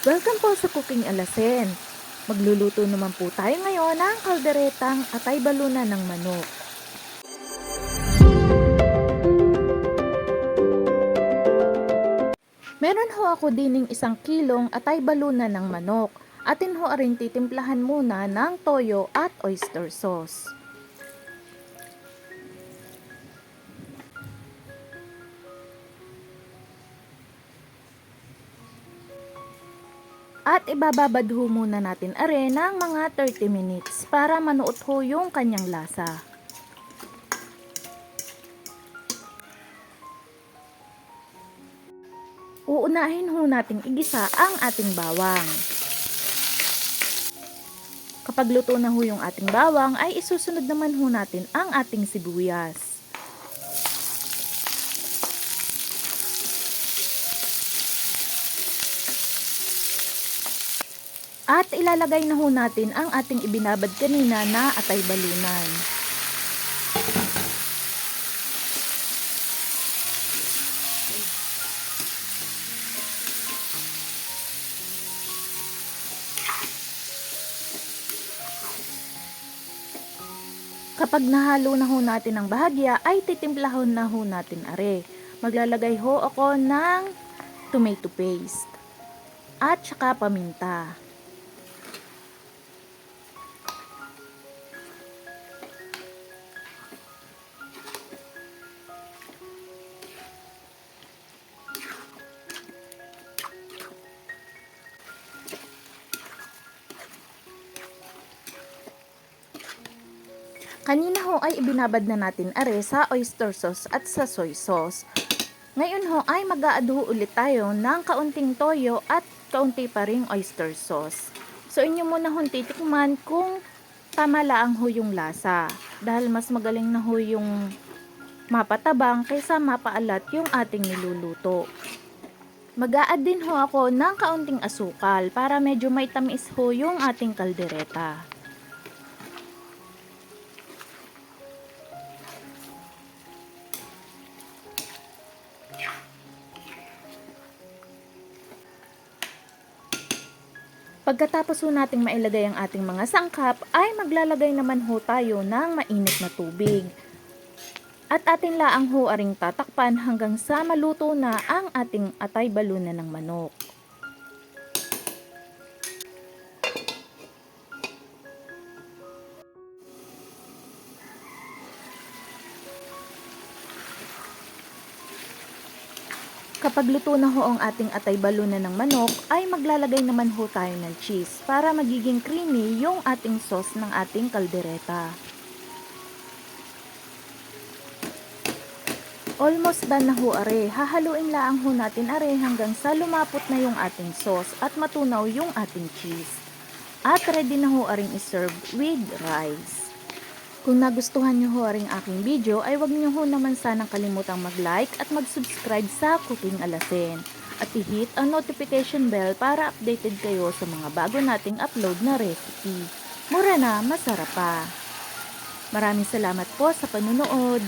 Welcome po sa Cooking Alasen. Magluluto naman po tayo ngayon ng kalderetang atay balunan ng manok. Meron ho ako dining isang kilong atay balunan ng manok. Atin ho rin titimplahan muna ng toyo at oyster sauce. At ibababad ho muna natin are ng mga 30 minutes para manuot ho yung kanyang lasa. Uunahin ho nating igisa ang ating bawang. Kapag luto na ho yung ating bawang, ay isusunod naman ho natin ang ating sibuyas. At ilalagay na ho natin ang ating ibinabad kanina na atay balunan. Kapag nahalo na ho natin ang bahagya, ay titimplahon na ho natin are. Maglalagay ho ako ng tomato paste at saka paminta. Kanina ho ay ibinabad na natin are sa oyster sauce at sa soy sauce. Ngayon ho ay mag-aado ulit tayo ng kaunting toyo at kaunti pa ring oyster sauce. So inyo muna hong titikman kung tama lang ho yung lasa. Dahil mas magaling na ho yung mapatabang kaysa mapaalat yung ating niluluto. Mag-a-add din ho ako ng kaunting asukal para medyo may tamis ho yung ating kaldereta. Pagkatapos nating mailagay ang ating mga sangkap, ay maglalagay naman ho tayo ng mainit na tubig. At atin laang ho aring tatakpan hanggang sa maluto na ang ating atay balunan ng manok. Kapag luto na ho ang ating atay balunan ng manok, ay maglalagay naman ho tayo ng cheese para magiging creamy yung ating sauce ng ating kaldereta. Almost done na ho are. Hahaluin laang ho natin are hanggang sa lumapot na yung ating sauce at matunaw yung ating cheese. At ready na ho aring iserve with rice. Kung nagustuhan nyo ho rin aking video, ay wag nyo ho naman sanang kalimutang mag-like at mag-subscribe sa Cooking Alasen. At i-hit ang notification bell para updated kayo sa mga bago nating upload na recipe. Mura na, masarap pa. Maraming salamat po sa panunood.